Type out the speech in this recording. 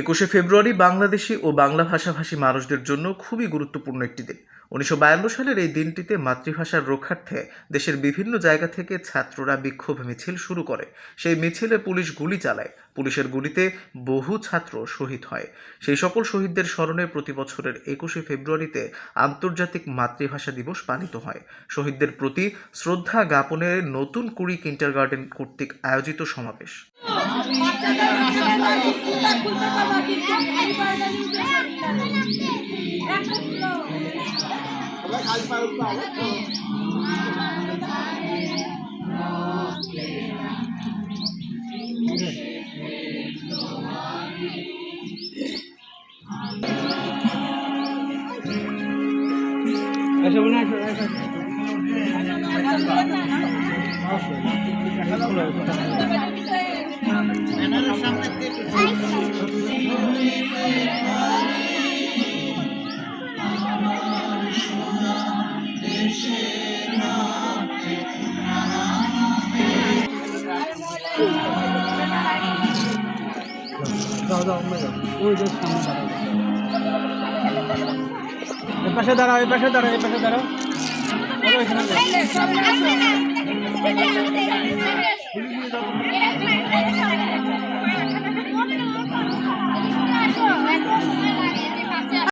একুশে ফেব্রুয়ারি বাংলাদেশি ও বাংলা ভাষাভাষী মানুষদের জন্য খুবই গুরুত্বপূর্ণ একটি দিন। উনিশশো বায়ান্ন সালের এই দিনটিতে মাতৃভাষার রক্ষার্থে দেশের বিভিন্ন জায়গা থেকে ছাত্ররা বিক্ষোভ মিছিল শুরু করে। সেই মিছিলে পুলিশ গুলি চালায়। পুলিশের গুলিতে বহু ছাত্র শহীদ হয়। সেই সকল শহীদদের স্মরণে প্রতি বছরের একুশে ফেব্রুয়ারিতে আন্তর্জাতিক মাতৃভাষা দিবস পালিত হয়। শহীদদের প্রতি শ্রদ্ধা জ্ঞাপনে নতুন কুড়ি কিন্টারগার্ডেন কর্তৃক আয়োজিত সমাবেশ। আচ্ছা মনে আছে আচ্ছা দাও ওই যে সামনে দাঁড়াও এ পাশে দাঁড়াও এ পাশে দাঁড়াও এ।